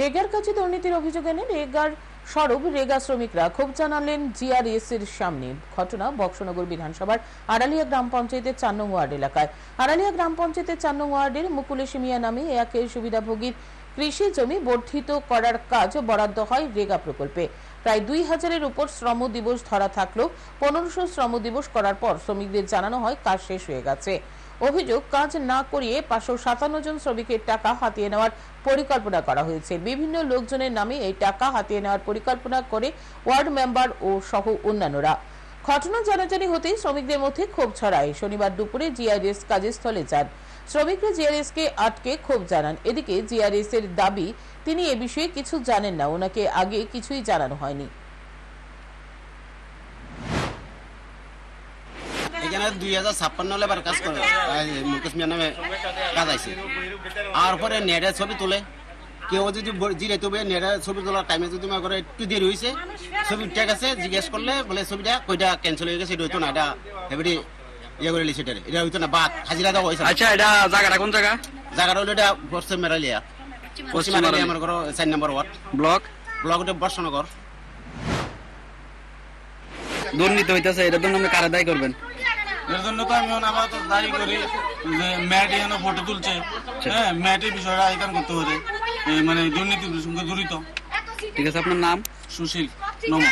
রেগার কাছে দুর্নীতির অভিযোগ এনে রেগার স্বরূপ রেগা শ্রমিকরা ক্ষোভ জানালেন জিআরএস এর সামনে। ঘটনা বক্সনগর বিধানসভার আড়ালিয়া গ্রাম পঞ্চায়েতের চার নং ওয়ার্ড এলাকায়। আড়ালিয়া গ্রাম পঞ্চায়েতের চার নং ওয়ার্ডের মুকুলেশী মিয়া নামে এক সুবিধাভোগীর কৃষি জমি বর্ধিত করার কাজ বরাদ্দ হয় রেগা প্রকল্পে। প্রায় দুই হাজারের উপর শ্রম দিবস ধরা থাকলেও পনেরোশো শ্রম দিবস করার পর শ্রমিকদের জানানো হয় কাজ শেষ হয়ে গেছে। অভিযোগ, কাজ না করিয়ে পাঁচশো সাতান্ন জন শ্রমিকের টাকা হাতিয়ে নেওয়ার পরিকল্পনা করা হয়েছে। বিভিন্ন লোকজনের নামে এই টাকা হাতিয়ে নেওয়ার পরিকল্পনা করে ওয়ার্ড মেম্বার ও সহ অন্যান্যরা। ঘটনা জানাজানি হতেই শ্রমিকদের মধ্যে ক্ষোভ ছড়ায়। শনিবার দুপুরে জিআরএস কাজস্থলে যান। শ্রমিকরা জিআরএস কে আটকে ক্ষোভ জানান। এদিকে জিআরএস এর দাবি, তিনি এ বিষয়ে কিছু জানেন না। ওনাকে আগে কিছুই জানানো হয়নি। এখানে দুই হাজার ছাপ্পান্ন লেবার কাজ করে। মুকেশ মিয়া নামে কাজ আছে আর পরে নেটে ছবি তোলে। কেউ যদি জিরে তবে নেটে ছবি তোলার টাইমে যদি মনে করে একটু দেরি হয়েছে ছবি ঠিক আছে জিজ্ঞেস করলে বলে ছবিটা কইটা ক্যান্সেল হয়ে গেছে এটা হইতো না এটা এবারে ইয়ে করে লিছে। এটা। হইতো না বাদ হাজিরা দেওয়া হয়েছে। আচ্ছা এটা জায়গাটা কোন জায়গা? জায়গাটা হলো এটা পশ্চিম মেরালিয়া। পশ্চিম মেরালিয়া। আমার ঘর চার নম্বর ওয়ার্ড। ব্লক? ব্লক এটা বর্ষনগর। দুর্নীতি হইতেছে এটার জন্য আপনি কারা দায়ী করবেন? এর জন্য তো আমি আবার দায়ী করি যে ম্যাট এখানে ফটো তুলছে। হ্যাঁ ম্যাটের বিষয়টা আইকান করতে পারে মানে দুর্নীতির সঙ্গে জড়িত ঠিক আছে আপনার নাম? সুশীল নম।